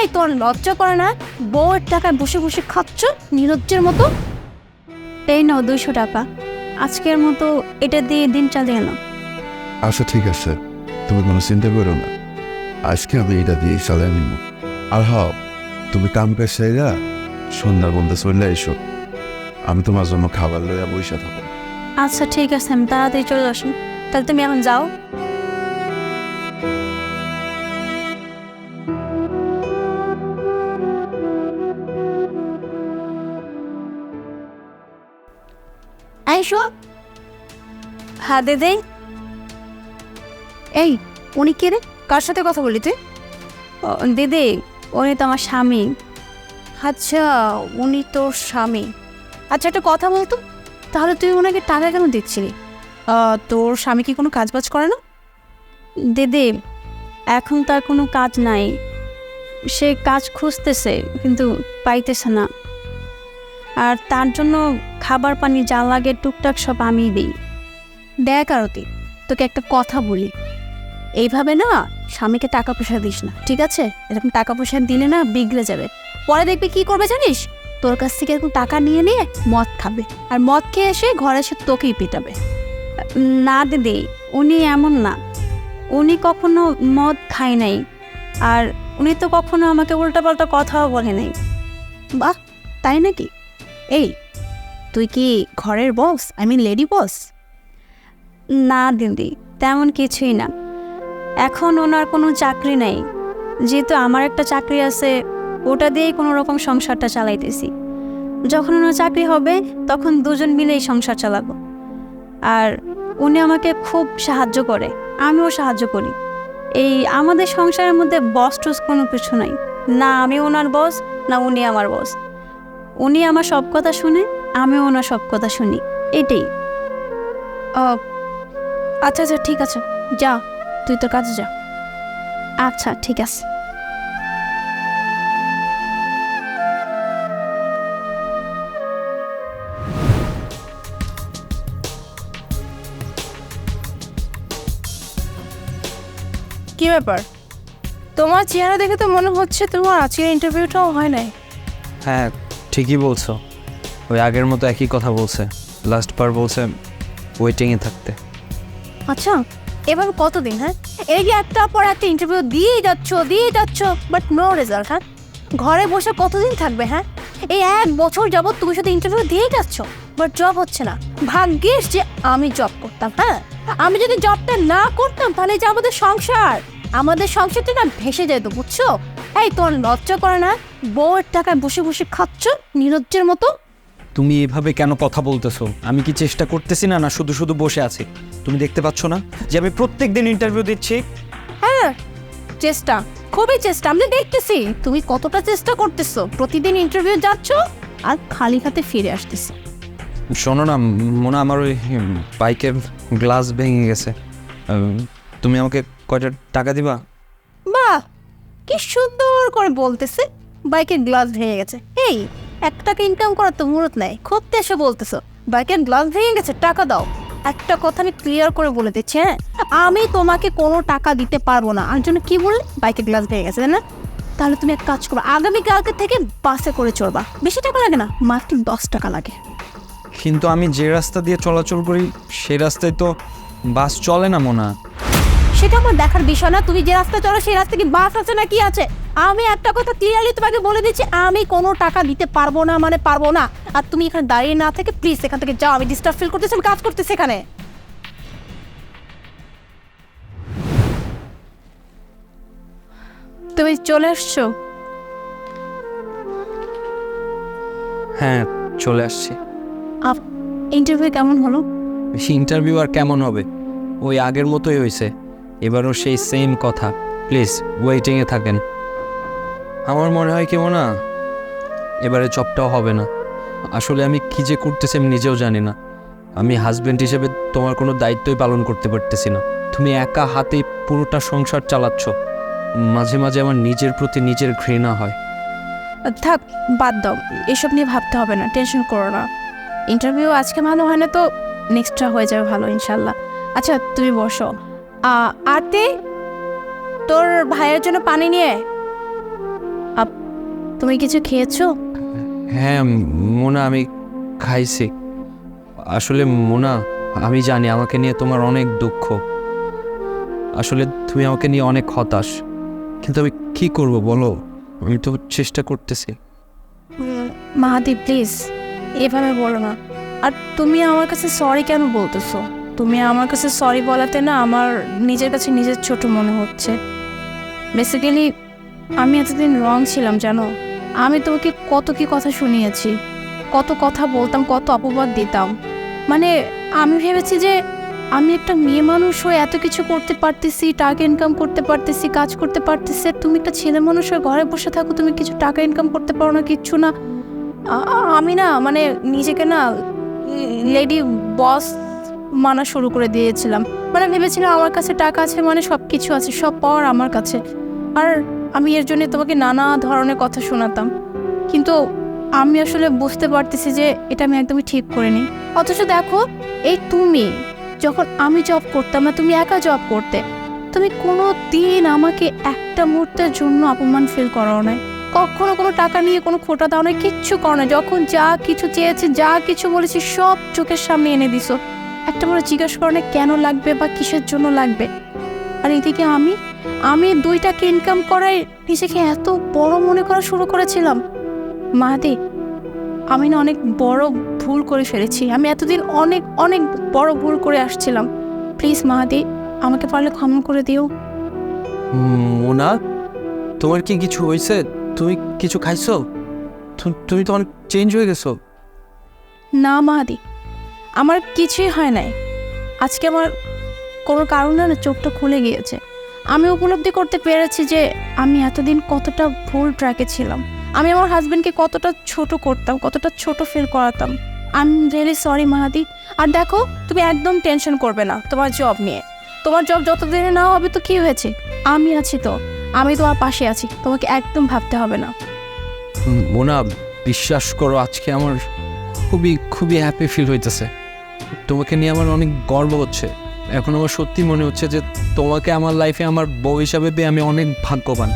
এই তোর লজ্জা করে না? বউয়ের টাকায় বসে বসে খাচ্ছ নিরজ্জের মতো? এই নাও দুইশো টাকা। আজকের মতো এটা দিয়ে দিন চালিয়ে নাও। আচ্ছা ঠিক আছে। তুমি কোনো চিন্তা করো না। আজকে আমি এটা দিয়ে চালাই নিব। আর হও তুমি কাম কাজ সাইরা সন্ধ্যার বন্ধে চলে এসো। আমি তোমার জন্য খাবার লইয়া বসে থাকো আচ্ছা ঠিক আছে আমি তাড়াতাড়ি চলে আসুন। তাহলে তুমি এখন যাও। আইসো হ্যাঁ দিদি এই, উনি কে রে? কার সাথে কথা বলি তুই? দিদি উনি তো আমার স্বামী। আচ্ছা উনি তোর স্বামী। আচ্ছা একটা কথা বলতো? তাহলে তুই ওনাকে টাকা কেন দিচ্ছিলি? তোর স্বামী কি কোনো কাজ বাজ করে না? দিদি এখন তার কোনো কাজ নাই। সে কাজ খুঁজতেছে, কিন্তু পাইতেছে না। আর তার জন্য খাবার পানি যা লাগে টুকটাক সব আমিই দিই। দেখ আরতি, তোকে একটা কথা বলি। এইভাবে না স্বামীকে টাকা পয়সা দিস না, ঠিক আছে? এরকম টাকা পয়সা দিলে না বিগড়ে যাবে। পরে দেখবি কি করবে জানিস? তোর কাছ থেকে এরকম টাকা নিয়ে নিয়ে মদ খাবে। আর মদ খেয়ে এসে ঘরে এসে তোকেই পিটাবে। না দিদি, উনি এমন না। উনি কখনো মদ খায় নাই। আর উনি তো কখনো আমাকে উল্টাপাল্টা কথাও বলে নাই। বাহ, তাই নাকি? এই, তুই কি ঘরের বস আই মিন লেডি বস না দিদি, তেমন কিছুই না। এখন ওনার কোনো চাকরি নেই। যেহেতু আমার একটা চাকরি আছে, ওটা দিয়েই কোনো রকম সংসারটা চালাইতেছি। যখন ওনার চাকরি হবে, তখন দুজন মিলেই সংসার চালাবো। আর উনি আমাকে খুব সাহায্য করে, আমিও সাহায্য করি। এই আমাদের সংসারের মধ্যে বস টস কোনো কিছু নাই। না আমি ওনার বস না উনি আমার বস উনি আমার সব কথা শুনে আমিও ওনার সব কথা শুনি। এটাই। আচ্ছা আচ্ছা ঠিক আছে। যা তুই তোর কাজে যা। আচ্ছা ঠিক আছে। কি ব্যাপার? তোমার চেহারা দেখে তো মনে হচ্ছে তোমার আজকের ইন্টারভিউটাও হয় নাই। হ্যাঁ ঠিকই বলছো। ওই আগের মতো একই কথা বলছে। লাস্ট বার বলছে ওয়েটিংয়ে থাকতে। আচ্ছা এবার কতদিন হ্যাঁ? এই যে একটা পর একটা ইন্টারভিউ দিয়েই যাচ্ছ দিয়েই যাচ্ছ বাট নো রেজাল্ট হ্যাঁ? ঘরে বসে কতদিন থাকবে হ্যাঁ? এই এক বছর যাবত তুমি শুধু ইন্টারভিউ দিয়েই যাচ্ছ বাট জব হচ্ছে না। ভাগ্যিস যে আমি জব করতাম হ্যাঁ? আমি যদি জবটা না করতাম, তাহলে যে আমাদের সংসার, আমাদের সংসারটা না ভেসে যেত, বুঝছ? এই তোর লজ্জা করে না? বউয়ের টাকায় বসে বসে খাচ্ছ নিরজ্জের মতো? তুমি এভাবে কেন কথা বলতেছো? আমি কি চেষ্টা করতেছি না না শুধু শুধু বসে আছি? তুমি দেখতে পাচ্ছ না যে আমি প্রত্যেক দিন ইন্টারভিউ দিচ্ছি? হ্যাঁ চেষ্টা খুবই চেষ্টা আমি দেখতেছি। তুমি কতটা চেষ্টা করতেছো? প্রতিদিন ইন্টারভিউ যাচ্ছ আর খালি হাতে ফিরে আসতেছো। শোনো না মনে আমার ওই বাইকের গ্লাস ভেঙে গেছে। তুমি আমাকে কয়টা টাকা দিবা? কি সুন্দর করে বলতেছে। বাইকের গ্লাস ভেঙে গেছে। এই, এক টাকা ইনকাম করার তো মুরত নাই। খুব এসে বলতেছো। বাইকের গ্লাস ভেঙে গেছে, টাকা দাও। একটা কথা আমি ক্লিয়ার করে বলে দিচ্ছি হ্যাঁ? আমি তোমাকে কোনো টাকা দিতে পারব না। আর জন্য কি বললে? বাইকের গ্লাস ভেঙে গেছে না? তাহলে তুমি এক কাজ করো আগামী কালকে থেকে বাসে করে চলবা বেশি টাকা লাগে না, মাত্র দশ টাকা লাগে। কিন্তু আমি যে রাস্তা দিয়ে চলাচল করি সেই রাস্তায় তো বাস চলে না, মোনা। সেটা আমার দেখার বিষয় না। তুমি যে রাস্তা চলো সেই রাস্তা কি বাস আছে না কি আছে? আমি একটা কথা ক্লিয়ারলি তোমাকে বলে দিচ্ছি আমি কোনো টাকা দিতে পারব না মানে পারব না। আর তুমি এখানে দাঁড়িয়ে না থেকে প্লিজ এখান থেকে যাও আমি ডিস্টার্ব ফিল করতেছি আমি কাজ করতেছি এখানে। তুমি চলে আসছো? হ্যাঁ চলে আসছি। ইন্টারভিউ কেমন হলো? ইন্টারভিউ আর কেমন হবে? ওই আগের মতোই হয়েছে এবারও সেই সেম কথা। প্লিজ ওয়েটিংয়ে থাকেন। আমার মনে হয় কেমন না, এবারে জবটাও হবে না। আসলে আমি কী যে করতেছি আমি নিজেও জানি না। আমি হাজব্যান্ড হিসেবে তোমার কোনো দায়িত্বই পালন করতে পারতেছি না। তুমি একা হাতে পুরোটা সংসার চালাচ্ছ। মাঝে মাঝে আমার নিজের প্রতি নিজের ঘৃণা হয়। থাক, বাদ দাও। এসব নিয়ে ভাবতে হবে না, টেনশন করো না। ইন্টারভিউ আজকে ভালো হয় না তো নেক্সটটা হয়ে যাবে ভালো, ইনশাল্লাহ। আচ্ছা তুমি বসো। আরতি তোর ভাইয়ের জন্য পানি নিয়ে আপ তুমি কিছু খেয়েছো? হ্যাঁ মোনা আমি খাইছি। আসলে মোনা আমি জানি আমাকে নিয়ে তোমার অনেক দুঃখ। আসলে তুমি আমাকে নিয়ে অনেক হতাশ। কিন্তু আমি কি করব বলো? আমি তো চেষ্টা করতেছি। মাহাদি প্লিজ এভাবে বলো না। আর তুমি আমার কাছে সরি কেন বলতেছো? তুমি আমার কাছে সরি বলাতে না আমার নিজের কাছে নিজের ছোট মনে হচ্ছে। বেসিক্যালি আমি এতদিন রং ছিলাম, জানো? আমি তোমাকে কত কি কথা শুনিয়েছি, কত কথা বলতাম, কত অপবাদ দিতাম। মানে আমি ভেবেছি যে আমি একটা মেয়ে মানুষ হয়ে এত কিছু করতে পারতেছি, টাকা ইনকাম করতে পারতেছি, কাজ করতে পারতেছি তুমি একটা ছেলে মানুষ হয়ে ঘরে বসে থাকো, তুমি কিছু টাকা ইনকাম করতে পারো না, কিচ্ছু না। আমি না মানে নিজেকে না লেডি বস মানা শুরু করে দিয়েছিলাম। মানে ভেবেছিলাম আমার কাছে টাকা আছে মানে সব কিছু আছে, সব পাওয়ার আমার কাছে। আর আমি এর জন্য তোমাকে নানা ধরনের কথা শোনাতাম। কিন্তু আমি আসলে বুঝতে পারতেছি যে এটা আমি একদমই ঠিক করিনি। অথচ দেখো, এই তুমি যখন আমি জব করতাম না, তুমি একা জব করতে, তুমি কোনো দিন আমাকে একটা মুহূর্তের জন্য অপমান ফিল করাও নাই। কখনো কোনো টাকা নিয়ে কোনো খোটা দাও না কিচ্ছু করো না যখন যা কিছু চেয়েছে, যা কিছু বলেছি, সব চোখের সামনে এনে দিছো। একটা বড় জিজ্ঞেস করো না কেন লাগবে বা কিসের জন্য লাগবে। আর এদিকে আমি আমি দুই টাকা ইনকাম করাই নিজেকে এত বড় মনে করা শুরু করেছিলাম। মাহাদি আমি না অনেক বড় ভুল করে ফেলেছি। আমি এতদিন অনেক অনেক বড় ভুল করে আসছিলাম। প্লিজ মাহাদি আমাকে পারলে ক্ষমা করে দিও। মোনা তোমার কি কিছু হয়েছে? তুমি কিছু খাইছো? তুমি তো অনেক চেঞ্জ হয়ে গেছো। না মাহাদি আমার কিছুই হয় নাই। আজকে আমার কোনো কারণে না চোখটা খুলে গিয়েছে। আমি উপলব্ধি করতে পেরেছি যে আমি এতদিন কতটা ভুল ট্র্যাকে ছিলাম। আমি আমার হাজব্যান্ডকে কতটা ছোট করতাম, কতটা ছোট feel করাতাম। I am really sorry Mahadi. আর দেখো, তুমি একদম টেনশন করবে না তোমার জব নিয়ে। তোমার জব যতদিনে না হবে তো কি হয়েছে? আমি আছি তো। আমি তোমার পাশে আছি। তোমাকে একদম ভাবতে হবে না। মোনা, বিশ্বাস করো, আজকে আমার খুবই খুবই হ্যাপি ফিল হইতেছে। তোমাকে নিয়ে আমার অনেক গর্ব হচ্ছে। এখন আমার সত্যি মনে হচ্ছে যে তোমাকে আমার লাইফে আমার বউ হিসাবে পেয়ে আমি অনেক ভাগ্যবান।